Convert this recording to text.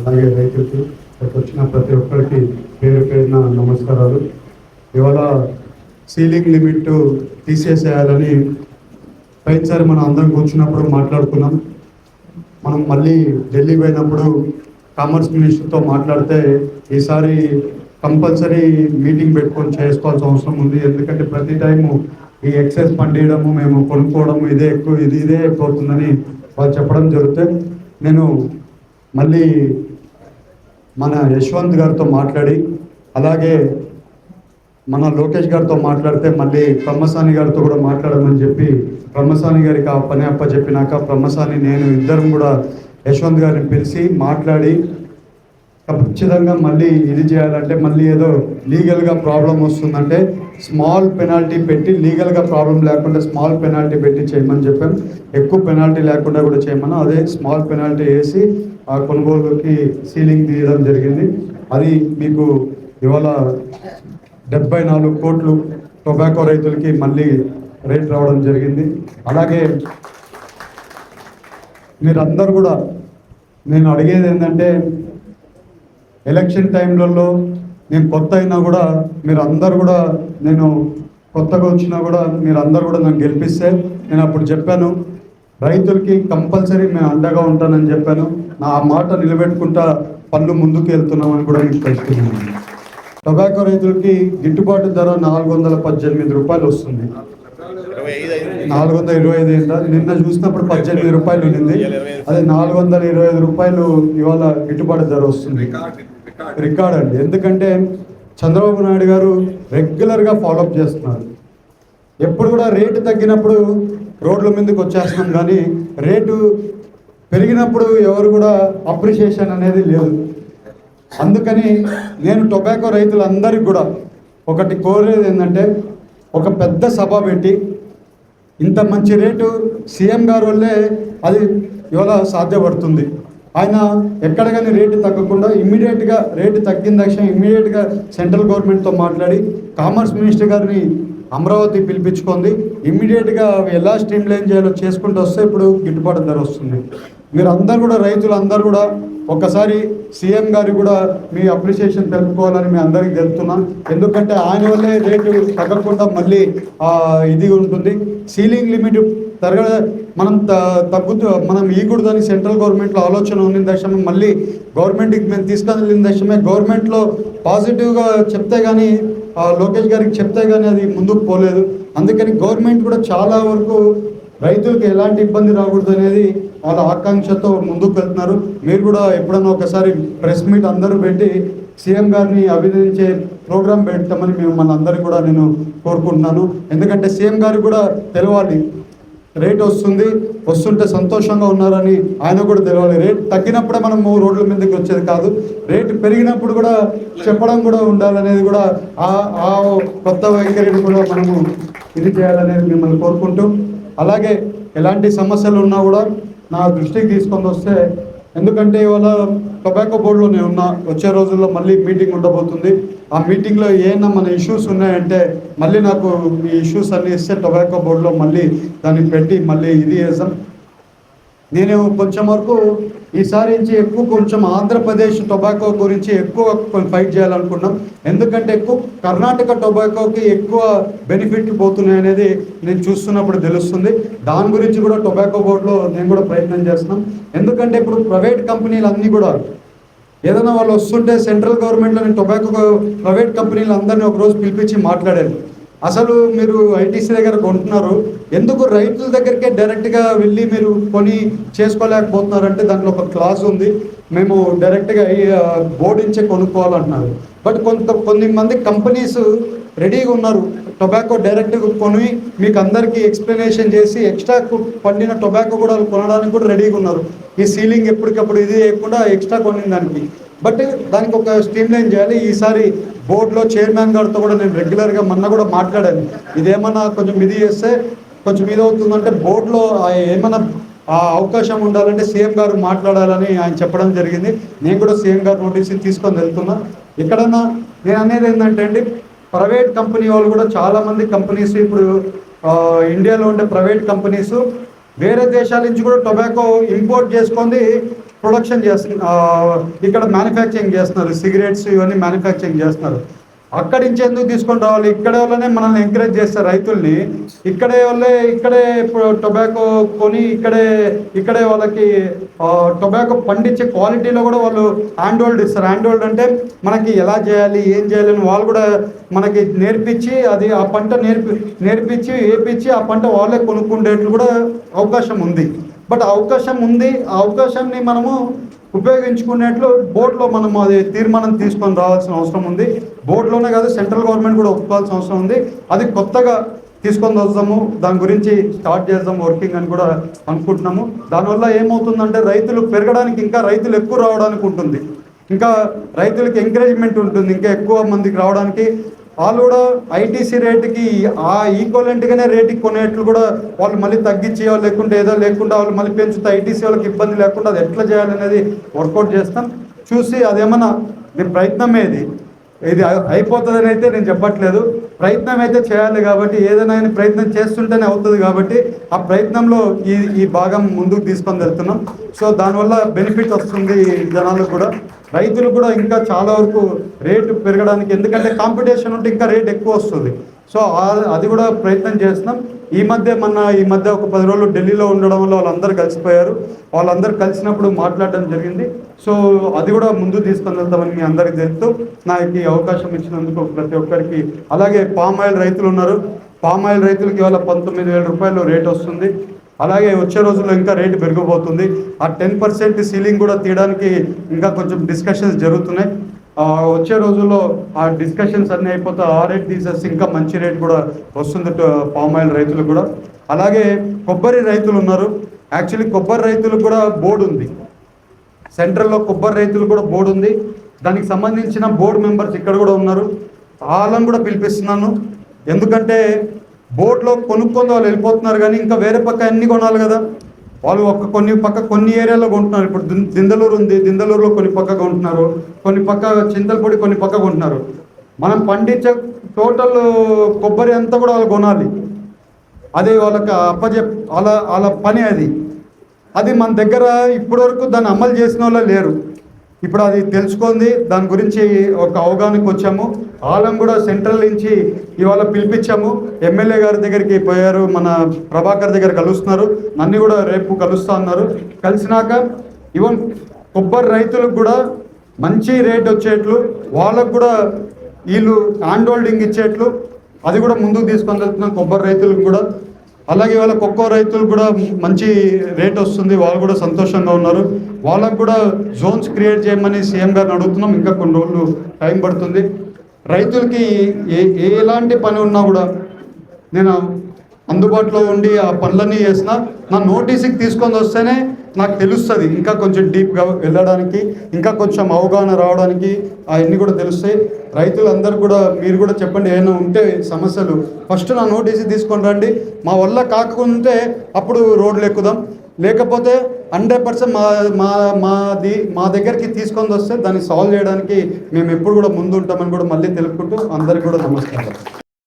అలాగే రైతులకి ఇక్కడికి వచ్చిన ప్రతి ఒక్కరికి పేరు పేరున నమస్కారాలు. ఇవాళ సీలింగ్ లిమిట్ తీసేసేయాలని పైసారి మనం అందరం కూర్చున్నప్పుడు మాట్లాడుకున్నాం. మనం మళ్ళీ ఢిల్లీ పోయినప్పుడు కామర్స్ మినిస్టర్తో మాట్లాడితే ఈసారి కంపల్సరీ మీటింగ్ పెట్టుకొని చేసుకోవాల్సిన అవసరం ఉంది. ఎందుకంటే ప్రతి టైము ఈ ఎక్సైజ్ పండియడము మేము కొనుక్కోవడము ఇదే ఎక్కువ ఇది ఇదే ఎక్కువ అవుతుందని వాళ్ళు చెప్పడం జరిగితే నేను మళ్ళీ మన యశ్వంత్ గారితో మాట్లాడి అలాగే మన లోకేష్ గారితో మాట్లాడితే మళ్ళీ బ్రహ్మసాని గారితో కూడా మాట్లాడమని చెప్పి బ్రహ్మసాని గారికి ఆ పని అప్ప చెప్పినాక బ్రహ్మసాని నేను ఇద్దరం కూడా యశ్వంత్ గారిని పిలిచి మాట్లాడి ఖచ్చితంగా మళ్ళీ ఇది చేయాలంటే మళ్ళీ ఏదో లీగల్గా ప్రాబ్లం వస్తుందంటే స్మాల్ పెనాల్టీ పెట్టి లీగల్గా ప్రాబ్లం లేకుండా స్మాల్ పెనాల్టీ పెట్టి చేయమని చెప్పాం. ఎక్కువ పెనాల్టీ లేకుండా కూడా చేయమని అదే స్మాల్ పెనాల్టీ వేసి ఆ కొనుగోలుకి సీలింగ్ తీయడం జరిగింది. అది మీకు ఇవాళ డెబ్బై నాలుగు కోట్లు టొబాకో రైతులకి మళ్ళీ రేట్ రావడం జరిగింది. అలాగే మీరందరూ కూడా నేను అడిగేది ఏంటంటే ఎలక్షన్ టైంలలో నేను కొత్త అయినా కూడా మీరు అందరు కూడా నేను కొత్తగా వచ్చినా కూడా మీరు అందరు కూడా నన్ను గెలిపిస్తే నేను అప్పుడు చెప్పాను. రైతులకి కంపల్సరీ మేము అండగా ఉంటానని చెప్పాను. నా ఆ మాట నిలబెట్టుకుంటా పనులు ముందుకు వెళ్తున్నామని కూడా మీకు తెలుస్తున్నాను టొబాకో రైతులకి గిట్టుబాటు ధర నాలుగు వందల పద్దెనిమిది రూపాయలు వస్తుంది. నాలుగు వందల ఇరవై ఐదు అయిందా నిన్న చూసినప్పుడు పద్దెనిమిది రూపాయలు ఉండింది అదే నాలుగు వందల ఇరవై ఐదు రూపాయలు ఇవాళ గిట్టుబాటు ధర వస్తుంది. రికార్డ్ అండి. ఎందుకంటే చంద్రబాబు నాయుడు గారు రెగ్యులర్గా ఫాలోఅప్ చేస్తున్నారు. ఎప్పుడు కూడా రేటు తగ్గినప్పుడు రోడ్ల మీదకి వచ్చేస్తాం కానీ రేటు పెరిగినప్పుడు ఎవరు కూడా అప్రిషియేషన్ అనేది లేదు. అందుకని నేను టొబాకో రైతులందరికీ కూడా ఒకటి కోరేది ఏంటంటే ఒక పెద్ద సభ పెట్టి ఇంత మంచి రేటు సీఎం గారు వల్లే అది ఇవాళ సాధ్యపడుతుంది. ఆయన ఎక్కడ కానీ రేటు తగ్గకుండా ఇమ్మీడియట్గా రేటు తగ్గిన తక్షణం ఇమ్మీడియట్గా సెంట్రల్ గవర్నమెంట్తో మాట్లాడి కామర్స్ మినిస్టర్ గారిని అమరావతి పిలిపించుకుంది ఇమ్మీడియట్గా అవి ఎలా స్ట్రీమ్ లైన్ చేయాలో చేసుకుంటూ వస్తే ఇప్పుడు గిట్టుబాటు ధర వస్తుంది. మీరు అందరు కూడా రైతులు అందరు కూడా ఒక్కసారి సీఎం గారికి కూడా మీ అప్రిషియేషన్ తెలుపుకోవాలని మీ అందరికీ తెలుపుతున్నా. ఎందుకంటే ఆయన వల్లే రేటు తగ్గకుండా మళ్ళీ ఇది ఉంటుంది. సీలింగ్ లిమిట్ తరగ మనం త- తగ్గుతూ మనం ఇవ్వకూడదని సెంట్రల్ గవర్నమెంట్లో ఆలోచన ఉన్న దశమే. మళ్ళీ గవర్నమెంట్కి మేము తీసుకెళ్ళిన దశమే. గవర్నమెంట్లో పాజిటివ్గా చెప్తే కానీ లోకేష్ గారికి చెప్తే కానీ అది ముందుకు పోలేదు. అందుకని గవర్నమెంట్ కూడా చాలా వరకు రైతులకు ఎలాంటి ఇబ్బంది రాకూడదు అనేది వాళ్ళ ఆకాంక్షతో ముందుకు వెళ్తున్నారు. మీరు కూడా ఎప్పుడన్నా ఒకసారి ప్రెస్ మీట్ అందరూ పెట్టి సీఎం గారిని అభినందించే ప్రోగ్రాం పెడతామని మేము మన అందరికీ కూడా నేను కోరుకుంటున్నాను. ఎందుకంటే సీఎం గారు కూడా తెలవాలి. రేట్ వస్తుంది వస్తుంటే సంతోషంగా ఉన్నారని ఆయన కూడా తెలవాలి. రేట్ తగ్గినప్పుడే మనం రోడ్ల మీదకి వచ్చేది కాదు. రేటు పెరిగినప్పుడు కూడా చెప్పడం కూడా ఉండాలనేది కూడా ఆ ఆ కొత్త వైఖరిని కూడా మనము ఇది చేయాలనేది మిమ్మల్ని కోరుకుంటూ. అలాగే ఎలాంటి సమస్యలు ఉన్నా కూడా నా దృష్టికి తీసుకొని వస్తే ఎందుకంటే ఇవాళ టొబాకో బోర్డులో నేను ఉన్నా వచ్చే రోజుల్లో మళ్ళీ మీటింగ్ ఉండబోతుంది. ఆ మీటింగ్లో ఏమైనా మన ఇష్యూస్ ఉన్నాయంటే మళ్ళీ నాకు ఈ ఇష్యూస్ అన్ని ఇస్తే టొబాకో బోర్డులో మళ్ళీ దాన్ని పెట్టి మళ్ళీ ఇది చేసాం నేను కొంచెం వరకు ఈసారి నుంచి ఎక్కువ కొంచెం ఆంధ్రప్రదేశ్ టొబాకో గురించి ఎక్కువ ఫైట్ చేయాలనుకున్నాం. ఎందుకంటే ఎక్కువ కర్ణాటక టొబాకోకి ఎక్కువ బెనిఫిట్ పోతున్నాయి అనేది నేను చూస్తున్నప్పుడు తెలుస్తుంది. దాని గురించి కూడా టొబాకో బోర్డులో నేను కూడా ప్రయత్నం చేస్తున్నాం. ఎందుకంటే ఇప్పుడు ప్రైవేట్ కంపెనీలు అన్నీ కూడా ఏదైనా వాళ్ళు వస్తుంటే సెంట్రల్ గవర్నమెంట్లో నేను టొబాకో ప్రైవేట్ కంపెనీలు అందరినీ ఒకరోజు పిలిపించి మాట్లాడాను. అసలు మీరు ఐటీసీ దగ్గర కొంటున్నారు. ఎందుకు రైతుల దగ్గరికే డైరెక్ట్గా వెళ్ళి మీరు కొని చేసుకోలేకపోతున్నారంటే దాంట్లో ఒక క్లాస్ ఉంది. మేము డైరెక్ట్గా బోర్డించే కొనుక్కోవాలంటున్నారు. బట్ కొంత కొన్ని మంది కంపెనీస్ రెడీగా ఉన్నారు. టొబాకో డైరెక్ట్గా కొని మీకు అందరికీ ఎక్స్ప్లెనేషన్ చేసి ఎక్స్ట్రా పండిన టొబాకో కూడా కొనడానికి కూడా రెడీగా ఉన్నారు. ఈ సీలింగ్ ఎప్పటికప్పుడు ఇది చేయకుండా ఎక్స్ట్రా కొనిన దానికి. బట్ దానికి ఒక స్ట్రీమ్ లైన్ చేయాలి. ఈసారి బోర్డులో చైర్మన్ గారితో కూడా నేను రెగ్యులర్గా మొన్న కూడా మాట్లాడాను. ఇదేమన్నా కొంచెం ఇది చేస్తే కొంచెం ఇది అవుతుందంటే బోర్డులో ఏమన్నా ఆ అవకాశం ఉండాలంటే సీఎం గారు మాట్లాడాలని ఆయన చెప్పడం జరిగింది. నేను కూడా సీఎం గారు నోటీస్ తీసుకొని వెళ్తున్నా. ఎక్కడన్నా నేను అనేది ఏంటంటే అండి ప్రైవేట్ కంపెనీ వాళ్ళు కూడా చాలామంది కంపెనీస్ ఇప్పుడు ఇండియాలో ఉండే ప్రైవేట్ కంపెనీస్ వేరే దేశాల నుంచి కూడా టొబాకో ఇంపోర్ట్ చేసుకొని ప్రొడక్షన్ చేస్తున్నారు ఇక్కడ మ్యానుఫ్యాక్చరింగ్ చేస్తున్నారు. సిగరెట్స్ ఇవన్నీ మ్యానుఫ్యాక్చరింగ్ చేస్తున్నారు. అక్కడి నుంచి ఎందుకు తీసుకొని రావాలి? ఇక్కడే వాళ్ళనే మనల్ని ఎంకరేజ్ చేస్తారు రైతుల్ని. ఇక్కడే వాళ్ళే ఇక్కడే టొబాకో కొని ఇక్కడే ఇక్కడే వాళ్ళకి టొబాకో పండించే క్వాలిటీలో కూడా వాళ్ళు హ్యాండ్ హోల్డ్ ఇస్తారు. హ్యాండ్ హోల్డ్ అంటే మనకి ఎలా చేయాలి ఏం చేయాలి అని వాళ్ళు కూడా మనకి నేర్పించి అది ఆ పంట నేర్పి నేర్పించి వేపించి ఆ పంట వాళ్ళే కొనుక్కుండేట్లు కూడా అవకాశం ఉంది. బట్ అవకాశం ఉంది. ఆ అవకాశాన్ని మనము ఉపయోగించుకునేట్లు బోర్డులో మనం అది తీర్మానం తీసుకొని రావాల్సిన అవసరం ఉంది. బోర్డులోనే కాదు సెంట్రల్ గవర్నమెంట్ కూడా ఒప్పుకోవాల్సిన అవసరం ఉంది. అది కొత్తగా తీసుకొని వస్తాము దాని గురించి స్టార్ట్ చేద్దాం వర్కింగ్ అని కూడా అనుకుంటున్నాము. దానివల్ల ఏమవుతుందంటే రైతులు పెరగడానికి ఇంకా రైతులు ఎక్కువ రావడానికి ఉంటుంది. ఇంకా రైతులకి ఎంకరేజ్మెంట్ ఉంటుంది. ఇంకా ఎక్కువ మందికి రావడానికి వాళ్ళు కూడా ఐటీసీ రేటుకి ఆ ఈక్వలెంట్గానే రేటుకి కొనేట్లు కూడా వాళ్ళు మళ్ళీ తగ్గించి లేకుంటే ఏదో లేకుండా వాళ్ళు మళ్ళీ పెంచుతా ఐటీసీ వాళ్ళకి ఇబ్బంది లేకుండా అది ఎట్లా చేయాలనేది వర్కౌట్ చేస్తాం. చూసి అదేమన్నా మీ ప్రయత్నం ఏది? ఇది అయిపోతుందని అయితే నేను చెప్పట్లేదు. ప్రయత్నం అయితే చేయాలి కాబట్టి ఏదైనా ప్రయత్నం చేస్తుంటేనే అవుతుంది కాబట్టి ఆ ప్రయత్నంలో ఈ ఈ భాగం ముందుకు తీసుకొని వెళ్తున్నాం. సో దానివల్ల బెనిఫిట్ వస్తుంది జనాలకు కూడా. రైతులు కూడా ఇంకా చాలా వరకు రేటు పెరగడానికి ఎందుకంటే కాంపిటీషన్ ఉంటే ఇంకా రేట్ ఎక్కువ వస్తుంది. సో అది కూడా ప్రయత్నం చేస్తున్నాం. ఈ మధ్య మొన్న ఈ మధ్య ఒక పది రోజులు ఢిల్లీలో ఉండడం వల్ల వాళ్ళందరూ కలిసిపోయారు. వాళ్ళందరూ కలిసినప్పుడు మాట్లాడడం జరిగింది. సో అది కూడా ముందు తీసుకొని వెళ్తామని మీ అందరికి తెలుస్తూ నాకు ఈ అవకాశం ఇచ్చినందుకు ప్రతి ఒక్కరికి అలాగే పామ్ ఆయిల్ రైతులు ఉన్నారు. పామ్ ఆయిల్ రైతులకి ఇవాళ పంతొమ్మిది వేల రూపాయలు రేట్ వస్తుంది. అలాగే వచ్చే రోజుల్లో ఇంకా రేటు పెరిగిపోతుంది. ఆ టెన్ పర్సెంట్ సీలింగ్ కూడా తీయడానికి ఇంకా కొంచెం డిస్కషన్స్ జరుగుతున్నాయి. వచ్చే రోజుల్లో ఆ డిస్కషన్స్ అన్నీ అయిపోతే ఆ రేట్ తీసేసి ఇంకా మంచి రేట్ కూడా వస్తుంది పామ్ ఆయిల్ రైతులు కూడా. అలాగే కొబ్బరి రైతులు ఉన్నారు. యాక్చువల్లీ కొబ్బరి రైతులకు కూడా బోర్డు ఉంది. సెంట్రల్లో కొబ్బరి రైతులు కూడా బోర్డు ఉంది. దానికి సంబంధించిన బోర్డు మెంబర్స్ ఇక్కడ కూడా ఉన్నారు. వాళ్ళని కూడా పిలిపిస్తున్నాను. ఎందుకంటే బోర్డులో కొనుక్కొని వాళ్ళు వెళ్ళిపోతున్నారు కానీ ఇంకా వేరే పక్క అన్ని కొనాలి కదా. వాళ్ళు ఒక కొన్ని పక్క కొన్ని ఏరియాలో కొంటున్నారు. ఇప్పుడు దిందలూరు ఉంది. దిందలూరులో కొన్ని పక్క కొంటున్నారు. కొన్ని పక్క చింతలపొడి కొన్ని పక్క కొంటున్నారు. మనం పండించే టోటల్ కొబ్బరి అంతా కూడా వాళ్ళు కొనాలి. అది వాళ్ళకి అప్పచెప్ వాళ్ళ వాళ్ళ పని అది. అది మన దగ్గర ఇప్పటివరకు దాన్ని అమలు చేసిన వాళ్ళే లేరు. ఇప్పుడు అది తెలుసుకుంది. దాని గురించి ఒక అవగాహనకు వచ్చాము. వాళ్ళని కూడా సెంట్రల్ నుంచి ఇవాళ పిలిపించాము. ఎమ్మెల్యే గారి దగ్గరికి పోయారు. మన ప్రభాకర్ దగ్గర కలుస్తున్నారు. నన్ను కూడా రేపు కలుస్తా అన్నారు. కలిసినాక ఈవెన్ కొబ్బరి రైతులకు కూడా మంచి రేట్ వచ్చేట్లు వాళ్ళకు కూడా వీళ్ళు హ్యాండ్ హోల్డింగ్ ఇచ్చేట్లు అది కూడా ముందుకు తీసుకొని వెళ్తున్నాం కొబ్బరి రైతులకు కూడా. అలాగే ఇవాళ కొక్కో రైతులు కూడా మంచి రేట్ వస్తుంది. వాళ్ళు కూడా సంతోషంగా ఉన్నారు. వాళ్ళకు కూడా జోన్స్ క్రియేట్ చేయమని సీఎం గారిని అడుగుతున్నాం. ఇంకా కొన్ని రోజులు టైం పడుతుంది. రైతులకి ఏ ఏ ఎలాంటి పని ఉన్నా కూడా నేను అందుబాటులో ఉండి ఆ పనులన్నీ చేసిన నా నోటీస్కి తీసుకొని వస్తేనే నాకు తెలుస్తుంది. ఇంకా కొంచెం డీప్గా వెళ్ళడానికి ఇంకా కొంచెం అవగాహన రావడానికి అవన్నీ కూడా తెలుస్తాయి. రైతులందరూ కూడా మీరు కూడా చెప్పండి ఏమైనా ఉంటే సమస్యలు. ఫస్ట్ నా నోటీస్ తీసుకొని రండి. మా వల్ల కాకుంటే అప్పుడు రోడ్లు ఎక్కుదాం. లేకపోతే హండ్రెడ్ పర్సెంట్ మా మా మాది మా దగ్గరికి తీసుకొని వస్తే దాన్ని సాల్వ్ చేయడానికి మేము ఎప్పుడు కూడా ముందు ఉంటామని కూడా మళ్ళీ తెలుపుకుంటూ అందరికీ కూడా నమస్కారం.